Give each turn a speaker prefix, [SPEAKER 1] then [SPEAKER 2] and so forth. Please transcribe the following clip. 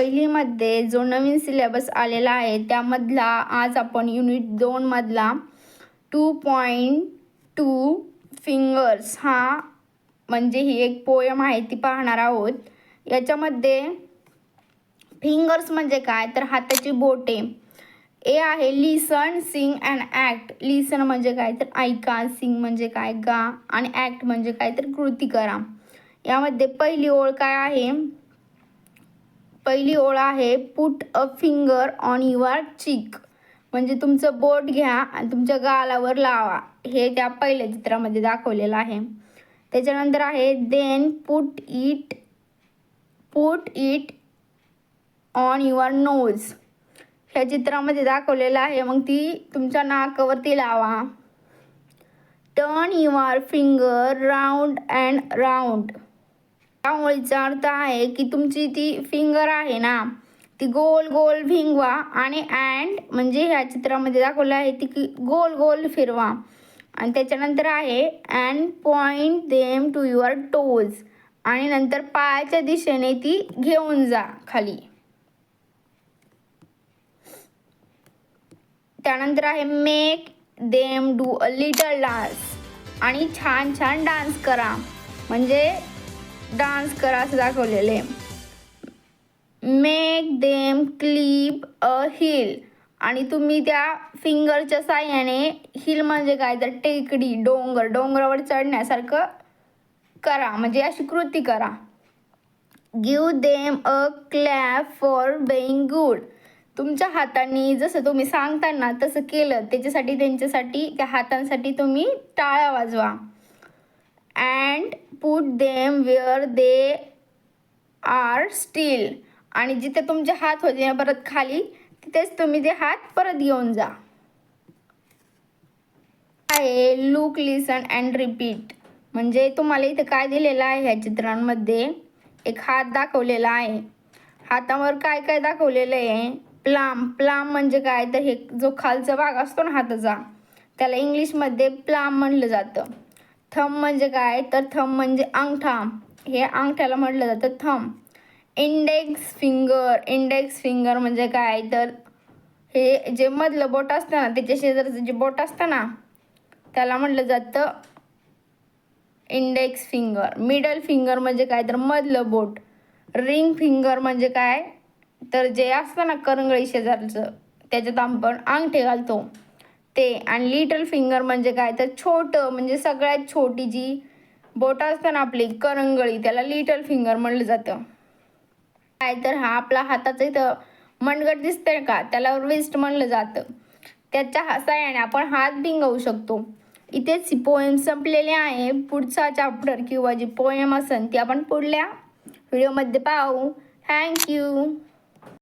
[SPEAKER 1] पहिलीमध्ये जो नवीन सिलेबस आलेला आहे त्यामधला आज आपण युनिट दोनमधला टू पॉईंट टू फिंगर्स हा म्हणजे ही एक पोयम आहे ती पाहणार आहोत. याच्यामध्ये फिंगर्स म्हणजे काय? तर हाताची बोटे. ए आहे listen sing and act listen म्हणजे काय? तर ऐका सिंग म्हणजे काय? गा आणि ॲक्ट म्हणजे काय? तर कृती करा. यामध्ये पहिली ओळ काय आहे? पहिली ओळ आहे put a finger on your cheek म्हणजे तुमचं बोट घ्या आणि तुमच्या गालावर लावा. हे त्या पहिल्या चित्रामध्ये दाखवलेलं आहे. त्याच्यानंतर आहे then put it put it on your nose ह्या चित्रामध्ये दाखवलेलं आहे मग ती तुमच्या नाकावरती लावा. Turn your finger round and round त्यामुळे अर्थ आहे की तुमची ती फिंगर आहे ना ती गोल गोल भिंगवा आणि अँड म्हणजे ह्या चित्रामध्ये दाखवलं आहे ती की गोल गोल फिरवा. आणि त्याच्यानंतर आहे and point them to your toes आणि नंतर पायाच्या दिशेने ती घेऊन जा खाली. त्यानंतर आहे make them do a little dance आणि छान छान डान्स करा. म्हणजे डान्स करा असं दाखवलेलं. आहे make them clip a heel आणि तुम्ही त्या फिंगरच्या साह्याने हिल म्हणजे काय तर टेकडी डोंगर डोंगरावर चढण्यासारखं करा. म्हणजे अशी कृती करा. Give them a clap for being good तुमच्या हातांनी जसं तुम्ही सांगताना तसं केलं त्याच्यासाठी त्यांच्यासाठी त्या हातांसाठी तुम्ही टाळ्या वाजवा. And put them where they are still आणि जिथे तुमचे हात होते ना परत खाली तिथेच तुम्ही ते हात परत घेऊन जा. आहे लुक लिसन अँड रिपीट म्हणजे तुम्हाला इथे काय दिलेलं आहे ह्या चित्रांमध्ये? एक हात दाखवलेला आहे. हातावर काय काय दाखवलेलं आहे? प्लाम. प्लाम म्हणजे काय? तर हे जो खालचा भाग असतो ना हाताचा त्याला इंग्लिशमध्ये प्लाम म्हणलं जातं. थंब म्हणजे काय? तर थंब म्हणजे अंगठा. हे अंगठ्याला म्हटलं जातं thumb. Index finger index finger म्हणजे काय? तर हे जे मधलं बोट असतं ना त्याच्या शेजारचं जे बोट असतं ना त्याला म्हटलं जातं इंडेक्स फिंगर मिडल फिंगर म्हणजे काय? तर मधलं बोट. रिंग फिंगर म्हणजे काय? तर जे असतं ना करंगळी शेजारचं त्याच्यात आपण अंगठे घालतो. ते. आणि लिटल फिंगर म्हणजे काय? तर छोटं म्हणजे सगळ्यात छोटी जी बोटं असतं ना आपली करंगळी त्याला लिटल फिंगर म्हणलं जातं. काय तर हा आपला हाताचा इथं मनगट दिसतंय का? त्याला रिस्ट म्हणलं जातं. त्याच्या हसायाने आपण हात भिंगवू शकतो. इथेच पोएम संपलेले आहे. पुढचा चॅप्टर किंवा जी पोएम असेल ती आपण पुढल्या व्हिडिओमध्ये पाहू. थँक्यू